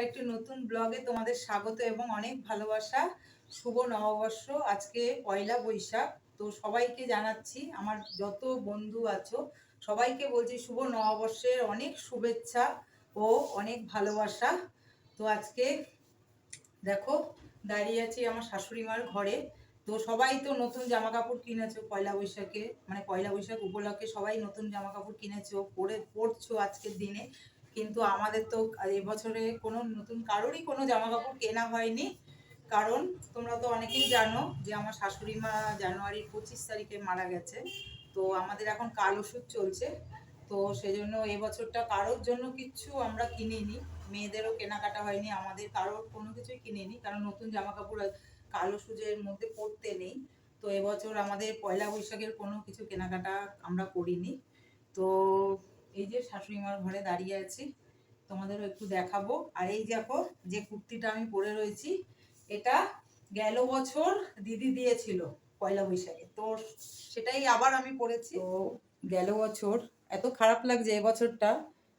আরেকটি নতুন ব্লগে তোমাদের স্বাগত এবং অনেক ভালোবাসা। শুভ নববর্ষ, আজকে পয়লা বৈশাখ। তো সবাইকে জানাচ্ছি, আমার যত বন্ধু আছো, সবাইকে বলছি শুভ নববর্ষের অনেক শুভেচ্ছা ও অনেক ভালোবাসা। তো আজকে দেখো, দাঁড়িয়ে আছি আমার শাশুড়ি মার ঘরে। তো সবাই তো নতুন জামা কাপড় কিনেছো পয়লা বৈশাখে মানে পয়লা বৈশাখ উপলক্ষে সবাই নতুন জামা কাপড় কিনেছো, পরে পরছো আজকের দিনে। কিন্তু আমাদের তো এবছরে কোনো নতুন কারোরই কোনো জামা কাপড় কেনা হয়নি। কারণ তোমরা তো অনেকেই জানো যে আমার শাশুড়ি মা জানুয়ারির পঁচিশ তারিখে মারা গেছে। তো আমাদের এখন কাল ওষুধ চলছে। তো সেজন্য এবছরটা কারোর জন্য কিচ্ছু আমরা কিনিনি। মেয়েদেরও কেনাকাটা হয়নি, আমাদের কারোর কোনো কিছুই কিনিনি। কারণ নতুন জামা কাপড় কালো সুজের মধ্যে পড়তে নেই। তো এবছর আমাদের পয়লা বৈশাখের কোনো কিছু কেনাকাটা আমরা করিনি। তো এই যে শাশুড়ি মার ঘরে দাঁড়িয়ে আছি, তোমাদেরও একটু দেখাবো। আর এই দেখো যে কুর্তিটা আমি পরে রয়েছি, এটা গেল বছর দিদি দিয়েছিল পয়লা বৈশাখে। তো সেটাই আবার আমি পরেছি। তো গেল বছর, এত খারাপ লাগছে এবছরটা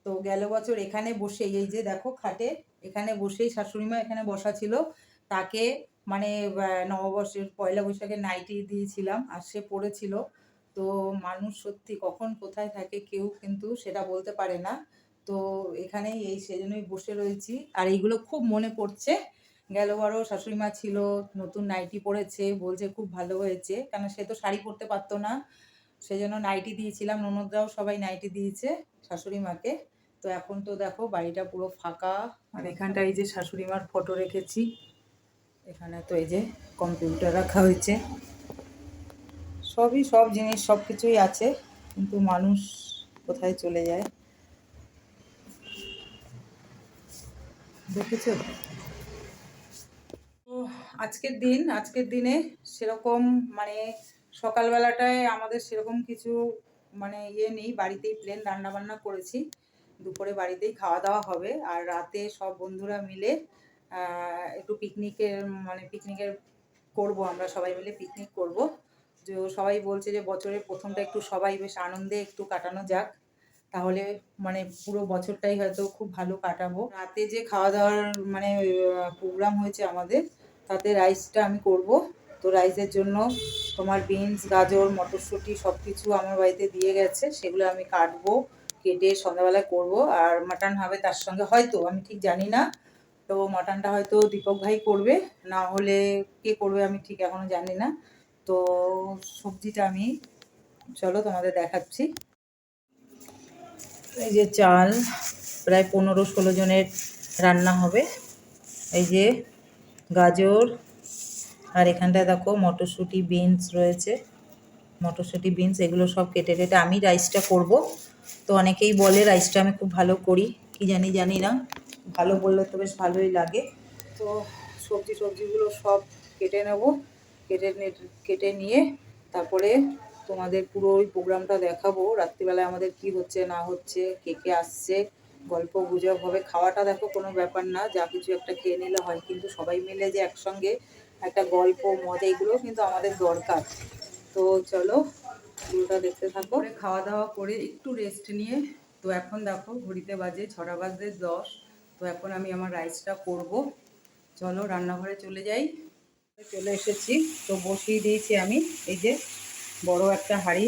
তো গেল বছর এখানে বসে এই যে দেখো খাটে, এখানে বসেই শাশুড়ি মা এখানে বসা ছিল। তাকে মানে নববর্ষের পয়লা বৈশাখে নাইটি দিয়েছিলাম, আর সে পড়েছিল তো মানুষ সত্যি কখন কোথায় থাকে কেউ কিন্তু সেটা বলতে পারে না। তো এখানেই এই সেজন্যই বসে রয়েছি। আর এইগুলো খুব মনে পড়ছে। গেলবারও শাশুড়ি মা ছিল, নতুন নাইটি পরেছে, বলছে খুব ভালো হয়েছে। কেন সে তো শাড়ি পরতে পারতো না। সেজন্য নাইটি দিয়েছিলাম, ননদরাও সবাই নাইটি দিয়েছে শাশুড়ি মাকে তো এখন তো দেখো বাড়িটা পুরো ফাঁকা। আর এখানটা এই যে শাশুড়ি মার ফটো রেখেছি। এখানে তো এই যে কম্পিউটার রাখা হয়েছে। সবই, সব জিনিস, সব কিছুই আছে, কিন্তু মানুষ কোথায় চলে যায়? দেখেছ? তো আজকের দিন, আজকের দিনে সেরকম মানে সকালবেলাটায় আমাদের সেরকম কিছু মানে ইয়ে নেই, বাড়িতেই প্লেন রান্না বান্না করেছি। দুপুরে বাড়িতেই খাওয়া দাওয়া হবে, আর রাতে সব বন্ধুরা মিলে একটু পিকনিকের মানে পিকনিকের করব আমরা, সবাই মিলে পিকনিক করব। যে সবাই বলছে যে বছরের প্রথমটা একটু সবাই বেশ আনন্দে একটু কাটানো যাক। তাহলে মানে পুরো বছরটাই হয়তো খুব ভালো কাটাবো। রাতে যে খাওয়া দাওয়ার মানে প্রোগ্রাম হয়েছে আমাদের, তাতে রাইসটা আমি করব। তো রাইসের জন্য তোমার বিনস গাজর, মটরশুঁটি সব কিছু আমার বাড়িতে দিয়ে গেছে। সেগুলো আমি কাটবো, কেটে সন্ধ্যাবেলায় করব। আর মাটন হবে তার সঙ্গে হয়তো, আমি ঠিক জানি না। তো মাটনটা হয়তো দীপক ভাই করবে, না হলে কে করবে আমি ঠিক এখনও জানি না। তো সবজিটা আমি, চলো তোমাদের দেখাচ্ছি। এই যে চাল, প্রায় পনেরো ষোলো জনের রান্না হবে। এই যে গাজর, আর এখানটায় দেখো মটরশুঁটি, বিনস রয়েছে। মটরশুঁটি, বিনস এগুলো সব কেটে কেটে আমি রাইসটা করব। তো অনেকেই বলে রাইসটা আমি খুব ভালো করি, কি জানি জানি না। ভালো বললে তো বেশ ভালোই লাগে। তো সবজি সবজিগুলো সব কেটে নেব। কেটে কেটে নিয়ে তারপরে তোমাদের পুরো ওই প্রোগ্রামটা দেখাবো। রাত্রিবেলায় আমাদের কি হচ্ছে, না হচ্ছে, কে কে আসছে, গল্প গুজব হবে। খাওয়াটা দেখো, কোনো ব্যাপার না, যা কিছু একটা খেয়ে নিলে হয়। কিন্তু সবাই মিলে যে একসঙ্গে একটা গল্প, মজা এগুলো কিন্তু আমাদের দরকার। তো চলো, পুরোটা দেখতে থাকো। খাওয়া দাওয়া করে একটু রেস্ট নিয়ে, তো এখন দেখো, ঘড়িতে বাজে ছটা বাজে দশ। তো এখন আমি আমার রাইসটা করব। চলো, রান্নাঘরে চলে যাই। চলে এসেছি। তো বসিয়ে দিয়েছি আমি। এই যে বড় একটা হাঁড়ি,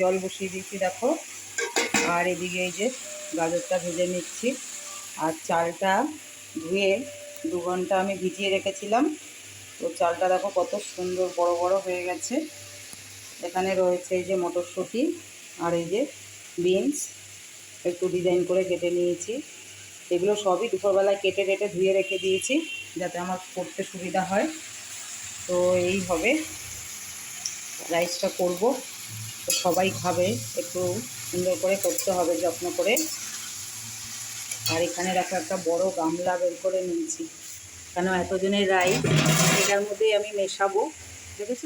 জল বসিয়ে দিয়েছি, দেখো। আর এদিকে এই যে গাজরটা ভেজে নিচ্ছি। আর চালটা ধুয়ে দু ঘণ্টা আমি ভিজিয়ে রেখেছিলাম। তো চালটা দেখো কত সুন্দর বড় বড় হয়ে গেছে। এখানে রয়েছে এই যে মটরশুঁটি আর এই যে বিনস। একটু ডিজাইন করে কেটে নিয়েছি। এগুলো সবই দুপুরবেলায় কেটে কেটে ধুয়ে রেখে দিয়েছি, যাতে আমার করতে সুবিধা হয়। তো এই হবে। রাইসটা করব। তো সবাই খাবে, একটু সুন্দর করে করতে হবে, যত্ন করে। আর এখানে দেখো একটা বড় গামলা বের করে নিয়েছি। কেন এতজনের রাইস এটার মধ্যেই আমি মেশাবো, দেখেছ?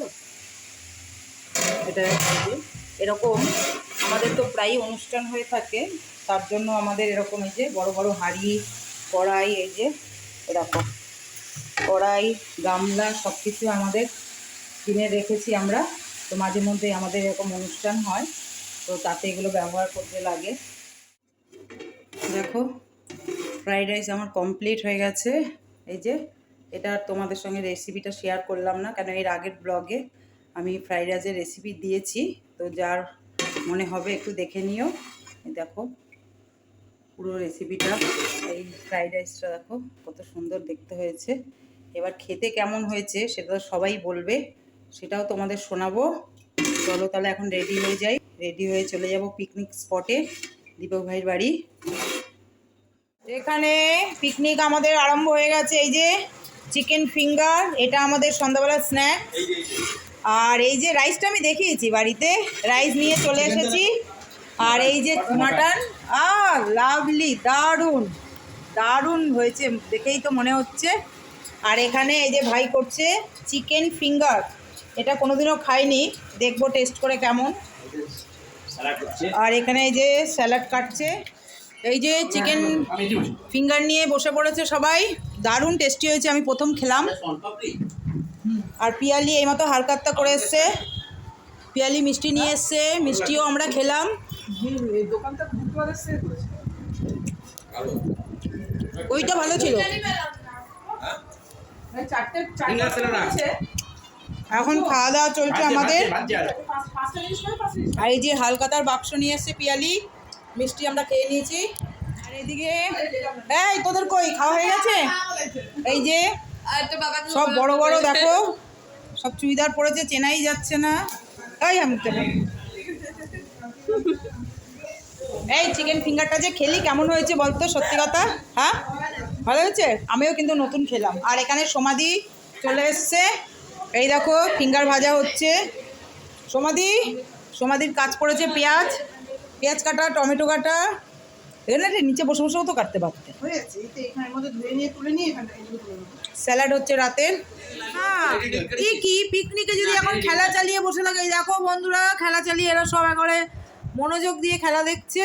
এটা এরকম, আমাদের তো প্রায় অনুষ্ঠান হয়ে থাকে, তার জন্য আমাদের এরকম এই যে বড় বড় হাঁড়ি, কড়াই, এই যে এরকম কড়াই, গামলা সব কিছু আমাদের কিনে রেখেছি আমরা। তো মাঝে মধ্যে আমাদের এরকম অনুষ্ঠান হয়, তো তাতে এগুলো ব্যবহার করতে লাগে। দেখো, ফ্রাইড রাইস আমার কমপ্লিট হয়ে গেছে। এই যে, এটা তোমাদের সঙ্গে রেসিপিটা শেয়ার করলাম না, কেন এর আগের ব্লগে আমি ফ্রাইড রাইসের রেসিপি দিয়েছি। তো যার মনে হবে একটু দেখে নিও। দেখো পুরো রেসিপিটা এই ফ্রাইড রাইসটা দেখো, কত সুন্দর দেখতে হয়েছে। এবার খেতে কেমন হয়েছে সেটা সবাই বলবে, সেটাও তোমাদের শোনাবো। চলো তাহলে এখন রেডি হয়ে যাই। রেডি হয়ে চলে যাব পিকনিক স্পটে দীপক ভাইয়ের বাড়ি। এখানে পিকনিক আমাদের আরম্ভ হয়ে গেছে, এই যে চিকেন ফিঙ্গার এটা আমাদের সন্ধ্যাবেলার স্ন্যাক আর এই যে রাইসটা আমি দেখিয়েছি বাড়িতে রাইস নিয়ে চলে এসেছি। আর এই যে মাটন আর লাভলি দারুণ। দারুণ হয়েছে দেখেই তো মনে হচ্ছে। আর এখানে এই যে ভাই করছে চিকেন ফিঙ্গার এটা কোনোদিনও খাইনি। দেখব টেস্ট করে কেমন। আর এখানে এই যে স্যালাড কাটছে। এই যে চিকেন ফিঙ্গার নিয়ে বসে পড়েছে সবাই। দারুণ টেস্টি হয়েছে আমি প্রথম খেলাম। আর পিয়ালি এইমাত্র হালকাত্তা করে এসছে। পিয়ালি মিষ্টি নিয়ে এসছে মিষ্টিও আমরা খেলাম। ওইটা ভালো ছিল। এখন খাওয়া দাওয়া চলছে আমাদের। আর। এই যে হালকাতার বাক্স নিয়ে এসছে পিয়ালি মিষ্টি আমরা খেয়ে নিয়েছি। আর এদিকে এই তোদের কই? খাওয়া হয়ে গেছে? এই যে সব বড় বড় দেখো। সব চুড়িদার পরেছে চেনাই যাচ্ছে না। তাই আমি তো এই চিকেন ফিঙ্গারটা যে খেলি কেমন হয়েছে বলতো? সত্যি কথা? হ্যাঁ? ভালো হয়েছে? আমিও কিন্তু নতুন খেলাম। আর এখানে সমাধি চলে এসছে। এই দেখো ফিঙ্গার ভাজা হচ্ছে। সমাধি সমাধির কাজ পড়েছে পেঁয়াজ। পেঁয়াজ কাটা টমেটো কাটা। এখানে নিচে বসে বসেও তো কাটতে পারতে। স্যালাড হচ্ছে রাতের। হ্যাঁ কি? পিকনিকে যদি এখন খেলা চালিয়ে বসে থাকে এই দেখো বন্ধুরা খেলা চালিয়ে এরা সব একবারে মনোযোগ দিয়ে খেলা দেখছে।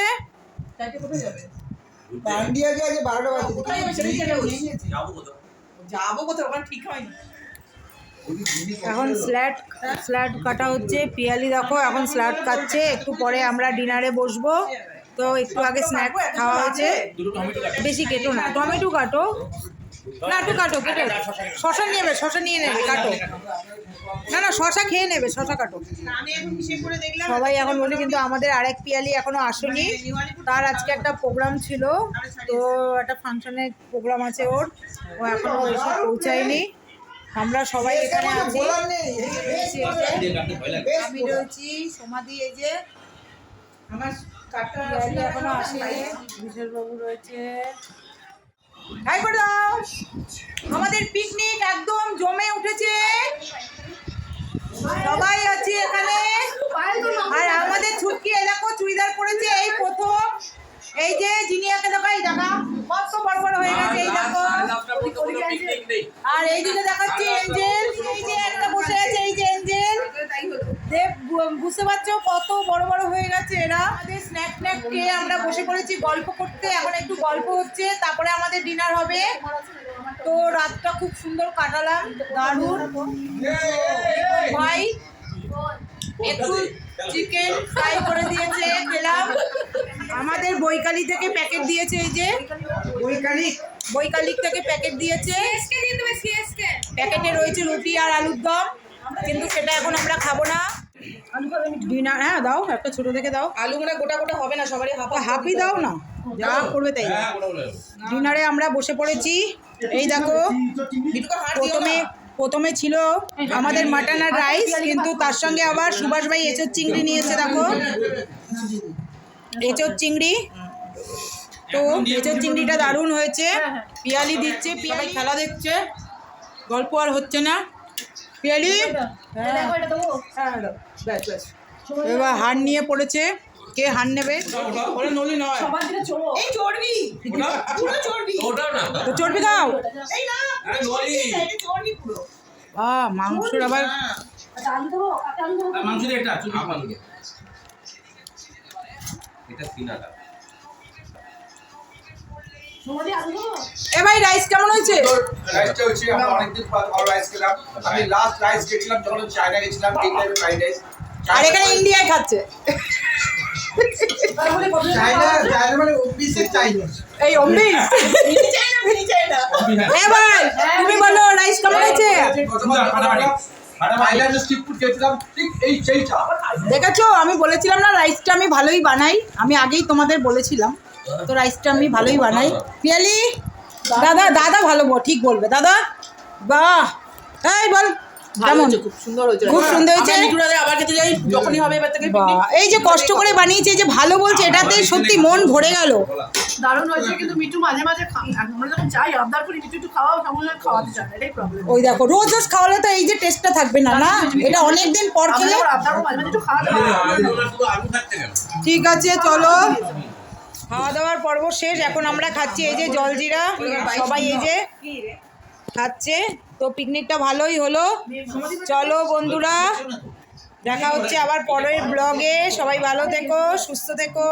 পান্ডিয়াকে আজ বারোটা বাজে যাব কোথাও। ওখানে ঠিক হয়নি। এখন স্ল্যাট স্ল্যাট কাটা হচ্ছে। পিয়ালি দেখো এখন স্ল্যাট কাটছে। একটু পরে আমরা ডিনারে বসবো। তো একটু আগে স্ন্যাক খাওয়া হয়েছে। বেশি কেটো না টমেটো কাটো। না একটু কাটো কেটে শশা নেবে শশা নিয়ে নেবে কাটো। না না শশা খেয়ে নেবে শশা কাটো। সবাই এখন বলে কিন্তু আমাদের আরেক পিয়ালি এখনও আসেনি। তার আজকে একটা প্রোগ্রাম ছিল তো একটা ফাংশনের প্রোগ্রাম আছে ওর। ও এখনও এসে পৌঁছায়নি। আমরা সবাই এখানে আছি। আমি রয়েছি সমাধি এই যে আমার পিয়ালি এখনও আসেনি। বিশেষ রয়েছে। হাই করে দাও। আমাদের পিকনিক একদম জমে উঠেছে। সবাই আছি এখানে। আর আমাদের ছুটকি এই দেখো চুড়িদার পরেছে, এই প্রথম। এই যে জিনিয়াকে দেখো এই দেখা। কত বড় বড় হয়ে গেছে, এই দেখো। আর এইদিকে দেখাচ্ছি এঞ্জেল এই যে একটা বসে আছে, এই যে এঞ্জেল দেব বুঝতে পারছ কত বড় বড় হয়ে গেছে এরা? আমাদের স্ন্যাক স্ন্যাক খেয়ে আমরা বসে পড়েছি গল্প করতে এখন একটু গল্প হচ্ছে তারপরে আমাদের ডিনার হবে। তো রাতটা খুব সুন্দর কাটালাম দারুণ। ভাই একটু চিকেন ফ্রাই করে দিয়েছে খেলাম। আমাদের বৈকালি থেকে প্যাকেট দিয়েছে এই যে। বৈজ্ঞানিক বৈকালিক থেকে প্যাকেট দিয়েছে। প্যাকেটে রয়েছে রুটি আর আলুর দম কিন্তু সেটা এখন আমরা খাব না। ডিনার হ্যাঁ দাও একটা ছোট থেকে দাও। আলু মানে গোটা গোটা হবে না সবারই হাফ হাফি দাও না যা করবে তাই। ডিনারে আমরা বসে পড়েছি। এই দেখো প্রথমে প্রথমে ছিল আমাদের মাটন আর রাইস কিন্তু তার সঙ্গে আবার সুভাষ ভাই এঁচোর চিংড়ি নিয়েছে দেখো। এঁচোর চিংড়ি। তো এঁচোর চিংড়িটা দারুণ হয়েছে। পিয়ালি দিচ্ছে পিয়ালি খেলা দেখছে। গল্প আর হচ্ছে না। পিয়ালি? হ্যাঁ। এবার হার নিয়ে পড়েছে। কে হার নেবে? এই চর্বি পুরো তো চর্বি দাও। এই না। এটা চর্বি পুরো। আহ মাংসের আবার মাংস চুল আলু এটা সিনাটা এ ভাই রাইস কেমন হয়েছে? রাইসটা হচ্ছে আমরা অনেকদিন পর ভালো রাইস খেলাম। আমি লাস্ট রাইস খেয়েছিলাম যখন চায়না গেছিলাম এই ফ্রাইড রাইস আর এখানে ইন্ডিয়ায় খাচ্ছে। মানে অফিসে এই এ ভাই তুমি বলো রাইস কেমন হয়েছে? সেইটা। দেখেছ আমি বলেছিলাম না রাইসটা আমি ভালোই বানাই। আমি আগেই তোমাদের বলেছিলাম। তো রাইসটা আমি ভালোই বানাই পিয়ালি দাদা দাদা ভালো বল ঠিক বলবে দাদা বাহ এই বল খুব সুন্দর হয়েছে খুব সুন্দর হয়েছে। আমরা মিঠুরাদের আবার খেতে যাই যখনই হবে এবার থেকে বাহ, এই যে কষ্ট করে বানিয়েছে এই যে ভালো বলছে এটাতে সত্যি মন ভরে গেল দারুণ হয়েছে কিন্তু মিঠু মাঝে মাঝে আমরা যখন যাই আবদার করি মিঠু একটু খাওয়াও কেমন খাওয়াতে চায় এটাই প্রবলেম ওই দেখো রোজ রোজ খাওয়ালে তো এই যে টেস্টটা থাকবে না না এটা অনেক দিন পর খেলে আবদার মাঝে মাঝে একটু খাওয়াতে হয়। আলু থাকতে গেল ঠিক আছে চলো খাওয়া দাওয়ার পর্ব শেষ, এখন আমরা খাচ্ছি এই যে জলজিরা, সবাই এই যে খাচ্ছে। তো পিকনিকটা ভালোই হলো। চলো বন্ধুরা, দেখা হচ্ছে আবার পরের ব্লগে। সবাই ভালো থেকো, সুস্থ থেকো।